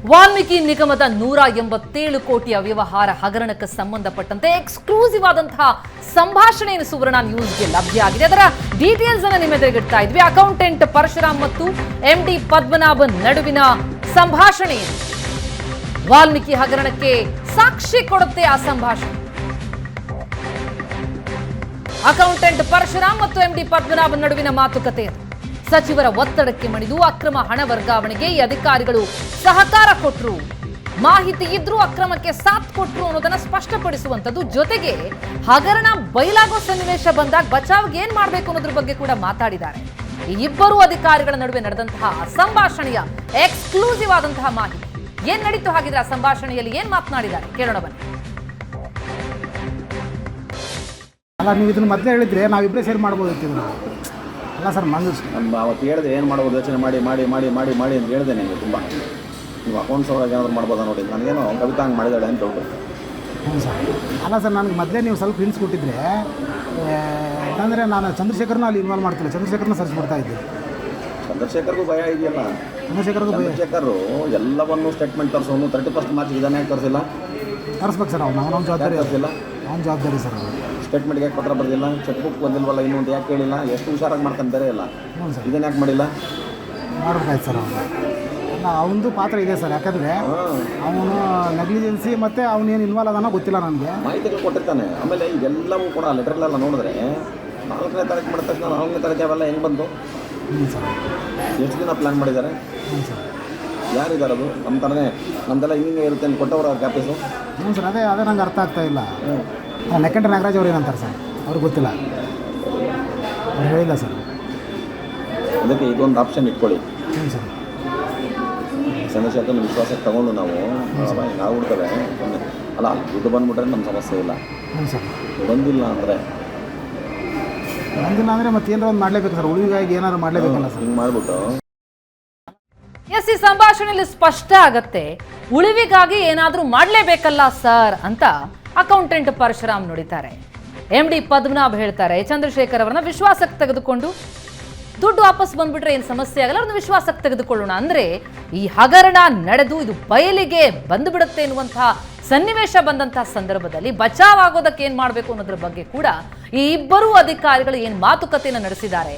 ವಾಲ್ಮೀಕಿ ನಿಗಮದ ನೂರ ಎಂಬತ್ತೇಳು ಕೋಟಿಯ ವ್ಯವಹಾರ ಹಗರಣಕ್ಕೆ ಸಂಬಂಧಪಟ್ಟಂತೆ ಎಕ್ಸ್ಕ್ಲೂಸಿವ್ ಆದಂತಹ ಸಂಭಾಷಣೆಯನ್ನು ಸುವರ್ಣ ನ್ಯೂಸ್ಗೆ ಲಭ್ಯ ಆಗಿದೆ ಅದರ ಡೀಟೇಲ್ಸ್ ಅನ್ನು ನಿಮ್ಮ ಎದುರುಗಿಡ್ತಾ ಇದ್ವಿ ಅಕೌಂಟೆಂಟ್ ಪರಶುರಾಮ್ ಮತ್ತು ಎಂ ಡಿ ಪದ್ಮನಾಭನ್ ನಡುವಿನ ಸಂಭಾಷಣೆ. ವಾಲ್ಮೀಕಿ ಹಗರಣಕ್ಕೆ ಸಾಕ್ಷಿ ಕೊಡುತ್ತೆ ಆ ಸಂಭಾಷಣೆ ಅಕೌಂಟೆಂಟ್ ಪರಶುರಾಮ್ ಮತ್ತು ಎಂ ಡಿ ಪದ್ಮನಾಭನ್ ನಡುವಿನ ಮಾತುಕತೆ ಅದು. ಸಚಿವರ ಒತ್ತಡಕ್ಕೆ ಮಣಿದು ಅಕ್ರಮ ಹಣ ವರ್ಗಾವಣೆಗೆ ಈ ಅಧಿಕಾರಿಗಳು ಸಹಕಾರ ಕೊಟ್ಟರು ಮಾಹಿತಿ ಇದ್ರೂ ಅಕ್ರಮಕ್ಕೆ ಸಾಥ್ ಕೊಟ್ರು ಅನ್ನೋದನ್ನ ಸ್ಪಷ್ಟಪಡಿಸುವಂತದ್ದು ಜೊತೆಗೆ ಹಗರಣ ಬಯಲಾಗೋ ಸನ್ನಿವೇಶ ಬಂದಾಗ ಬಚಾವ್ಗೆ ಏನ್ ಮಾಡಬೇಕು ಅನ್ನೋದ್ರ ಬಗ್ಗೆ ಕೂಡ ಮಾತಾಡಿದ್ದಾರೆ. ಈ ಇಬ್ಬರು ಅಧಿಕಾರಿಗಳ ನಡುವೆ ನಡೆದಂತಹ ಸಂಭಾಷಣೆಯ ಎಕ್ಸ್ಕ್ಲೂಸಿವ್ ಆದಂತಹ ಮಾಹಿತಿ. ಏನ್ ನಡೀತು ಹಾಗಿದ್ರೆ ಆ ಸಂಭಾಷಣೆಯಲ್ಲಿ ಏನ್ ಮಾತನಾಡಿದ್ದಾರೆ? ಕೇಳೋಣ ಬನ್ನಿ. ಅಲ್ಲ, ನೀವು ಇದನ್ನ ಮೊದಲೇ ಹೇಳಿದ್ರೆ ನಾವಿಬ್ಬರೇ ಸೇರ್ ಮಾಡ್ಬೋದಿತ್ತು ಅಲ್ಲ ಸರ್ ಮಂಜೂರು ನಮ್ಮ ಅವತ್ತು ಹೇಳಿದೆ ಏನು ಮಾಡ್ಬೋದು ಯೋಚನೆ ಮಾಡಿ ಮಾಡಿ ಮಾಡಿ ಮಾಡಿ ಮಾಡಿ ಅಂತ ಹೇಳಿದೆ ನಿಮಗೆ ತುಂಬ. ನೀವು ಅಕೌಂಟ್ಸ್ ಒಳಗೆ ಏನಾದ್ರು ಮಾಡ್ಬೋದಾ ನೋಡಿ. ನನಗೇನು ಕವಿತಾ ಹಂಗೆ ಮಾಡಿದಾಳೆ ಅಂತ ಹೇಳ್ಬೋದು ಹ್ಞೂ ಸರ್. ಅಲ್ಲ ಸರ್ ನನಗೆ ಮೊದಲೇ ನೀವು ಸ್ವಲ್ಪ ಹಿಂಟ್ಸ್ ಕೊಟ್ಟಿದ್ರೆ ಯಾಕಂದರೆ ನಾನು ಚಂದ್ರಶೇಖರ್ನ ಅಲ್ಲಿ ಇನ್ವಾಲ್ವ್ ಮಾಡ್ತಿಲ್ಲ. ಚಂದ್ರಶೇಖರ್ನ ಸರ್ಚ್ ಮಾಡ್ತಾ ಇದ್ದೆ. ಚಂದ್ರಶೇಖರ್ಗೂ ಭಯ ಇದೆಯಲ್ಲ? ಚಂದ್ರಶೇಖರ್ಗೂ ಭಯ. ಚಂದ್ರಶೇಖರು ಎಲ್ಲವನ್ನೂ ಸ್ಟೇಟ್ಮೆಂಟ್ ತರಿಸೋನು ತರ್ಟಿ ಫಸ್ಟ್ ಮಾರ್ಚ್ ಇದನ್ನೇ ತರಿಸಿಲ್ಲ? ತರಿಸ್ಬೇಕು ಸರ್ ಅವ್ನು. ಅವನ ಜವಾಬ್ದಾರಿ. ಅವ್ನ ಜವಾಬ್ದಾರಿ ಸರ್ ಅದು ಸ್ಟೇಟ್ಮೆಂಟ್ಗೆ ಯಾಕೆ ಪತ್ರ ಬರೆದಿಲ್ಲ? ಚೆಕ್ ಬುಕ್ ಬಂದಿಲ್ವಲ್ಲ ಇನ್ನೂ ಯಾಕೆ ಹೇಳಿಲ್ಲ? ಎಷ್ಟು ಹುಷಾರಾಗಿ ಮಾಡ್ಕೊಂಡು ಬೇರೆ ಇಲ್ಲ ಹ್ಞೂ ಸರ್. ಇದನ್ನ ಯಾಕೆ ಮಾಡಿಲ್ಲ? ಮಾಡ್ಬೇಕಾಯ್ತು ಸರ್ ಅವನು. ಅವನದು ಪಾತ್ರ ಇದೆ ಸರ್ ಯಾಕಂದರೆ ಅವನು ನೆಗ್ಲಿಜೆನ್ಸಿ ಮತ್ತು ಅವನೇನು ಇನ್ವಾಲ್ವ್ ಅದಾನೋ ಗೊತ್ತಿಲ್ಲ ನನಗೆ. ಮಾಹಿತಿಗಳು ಕೊಟ್ಟಿರ್ತಾನೆ. ಆಮೇಲೆ ಇದೆಲ್ಲವೂ ಕೂಡ ಲೆಟರ್ಲೆಲ್ಲ ನೋಡಿದ್ರೆ ನಾಲ್ಕನೇ ತಾರೀಕು ಮಾಡಿದ ತಕ್ಷಣ ನಾಲ್ಕನೇ ತಾರೀಕು ಅವೆಲ್ಲ ಹೆಂಗೆ ಬಂತು? ಹ್ಞೂ ಸರ್. ಎಷ್ಟು ದಿನ ಪ್ಲ್ಯಾನ್ ಮಾಡಿದ್ದಾರೆ? ಹ್ಞೂ ಸರ್. ಯಾರಿದ್ದಾರೆ ಅದು? ನಮ್ಮ ಥರನೇ ನಮ್ದೆಲ್ಲ ಹಿಂಗೆ ಇರುತ್ತೆ ಅಂತ ಕೊಟ್ಟವರ ಆಫೀಸು ಹ್ಞೂ ಸರ್ ಅದೇ ಅದೇ ನಂಗೆ ಅರ್ಥ ಆಗ್ತಾ ಇಲ್ಲ. ನೆಕ್ಕಂಟ ನಾಗರಾಜ್ ಅವ್ರು ಏನಂತಾರೆ ಸರ್? ಅವ್ರಿಗೆ ಗೊತ್ತಿಲ್ಲ. ಅವ್ರು ಹೇಳಿಲ್ಲ ಸರ್. ಅದಕ್ಕೆ ಇದೊಂದು ಆಪ್ಷನ್ ಇಟ್ಕೊಳ್ಳಿ. ಹ್ಞೂ ಸರ್. ಚಂದ್ರಶೇಖರ್ ವಿಶ್ವಾಸಕ್ಕೆ ತಗೊಂಡು ನಾವು ನಾವು. ಅಲ್ಲ ದುಡ್ಡು ಬಂದ್ಬಿಟ್ರೆ ನಮ್ಮ ಸಮಸ್ಯೆ ಇಲ್ಲ. ಹ್ಞೂ ಸರ್. ಬಂದಿಲ್ಲ ಅಂದರೆ? ಬಂದಿಲ್ಲ ಅಂದರೆ ಮತ್ತೆ ಏನಾರ ಒಂದು ಮಾಡಲೇಬೇಕು ಸರ್? ಉಳಿವಿಗಾಗಿ ಏನಾದ್ರು ಮಾಡಲೇಬೇಕಲ್ಲ ಸರ್? ಹಿಂಗೆ ಮಾಡಿಬಿಟ್ಟು. ಎಸ್ ಈ ಸಂಭಾಷಣೆಯಲ್ಲಿ ಸ್ಪಷ್ಟ ಆಗತ್ತೆ. ಉಳಿವಿಗಾಗಿ ಏನಾದರೂ ಮಾಡಲೇಬೇಕಲ್ಲ ಸರ್ ಅಂತ ಅಕೌಂಟೆಂಟ್ ಪರಶುರಾಮ್ ನುಡಿತಾರೆ. ಎಂ ಡಿ ಪದ್ಮನಾಭ್ ಹೇಳ್ತಾರೆ, ಚಂದ್ರಶೇಖರ್ ಅವರನ್ನ ವಿಶ್ವಾಸಕ್ಕೆ ತೆಗೆದುಕೊಂಡು ದುಡ್ಡು ವಾಪಸ್ ಬಂದ್ಬಿಟ್ರೆ ಏನು ಸಮಸ್ಯೆ ಆಗಲ್ಲ, ಅವ್ರನ್ನ ವಿಶ್ವಾಸಕ್ಕೆ ತೆಗೆದುಕೊಳ್ಳೋಣ. ಅಂದ್ರೆ, ಈ ಹಗರಣ ನಡೆದು ಇದು ಬಯಲಿಗೆ ಬಂದುಬಿಡುತ್ತೆ ಎನ್ನುವಂತಹ ಸನ್ನಿವೇಶ ಬಂದಂತಹ ಸಂದರ್ಭದಲ್ಲಿ ಬಚಾವ್ ಆಗೋದಕ್ಕೆ ಏನ್ ಮಾಡಬೇಕು ಅನ್ನೋದ್ರ ಬಗ್ಗೆ ಕೂಡ ಈ ಇಬ್ಬರೂ ಅಧಿಕಾರಿಗಳು ಏನ್ ಮಾತುಕತೆಯನ್ನು ನಡೆಸಿದ್ದಾರೆ,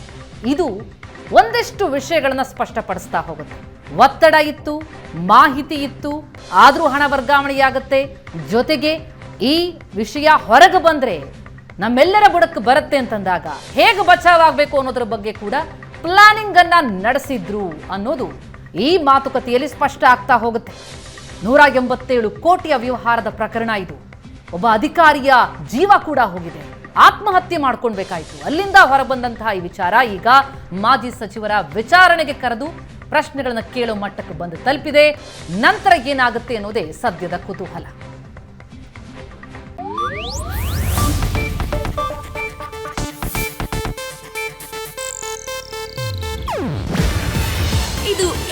ಇದು ಒಂದಿಷ್ಟು ವಿಷಯಗಳನ್ನ ಸ್ಪಷ್ಟಪಡಿಸ್ತಾ ಹೋಗುತ್ತೆ. ಒತ್ತಡ ಇತ್ತು, ಮಾಹಿತಿ ಇತ್ತು, ಆದರೂ ಹಣ ವರ್ಗಾವಣೆಯಾಗುತ್ತೆ. ಜೊತೆಗೆ ಈ ವಿಷಯ ಹೊರಗೆ ಬಂದರೆ ನಮ್ಮೆಲ್ಲರ ಬುಡಕ್ಕೆ ಬರುತ್ತೆ ಅಂತಂದಾಗ ಹೇಗೆ ಬಚಾವಾಗಬೇಕು ಅನ್ನೋದ್ರ ಬಗ್ಗೆ ಕೂಡ ಪ್ಲಾನಿಂಗ್ ಅನ್ನ ನಡೆಸಿದ್ರು ಅನ್ನೋದು ಈ ಮಾತುಕತೆಯಲ್ಲಿ ಸ್ಪಷ್ಟ ಆಗ್ತಾ ಹೋಗುತ್ತೆ. ನೂರ ಎಂಬತ್ತೇಳು ಕೋಟಿಯ ವ್ಯವಹಾರದ ಪ್ರಕರಣ ಇದು. ಒಬ್ಬ ಅಧಿಕಾರಿಯ ಜೀವ ಕೂಡ ಹೋಗಿದೆ. ಆತ್ಮಹತ್ಯೆ ಮಾಡ್ಕೊಳ್ಬೇಕಾಯ್ತು. ಅಲ್ಲಿಂದ ಹೊರಬಂದಂತಹ ಈ ವಿಚಾರ ಈಗ ಮಾಜಿ ಸಚಿವರ ವಿಚಾರಣೆಗೆ ಕರೆದು ಪ್ರಶ್ನೆಗಳನ್ನು ಕೇಳೋ ಮಟ್ಟಕ್ಕೆ ಬಂದು ತಲುಪಿದೆ. ನಂತರ ಏನಾಗುತ್ತೆ ಅನ್ನೋದೇ ಸದ್ಯದ ಕುತೂಹಲ.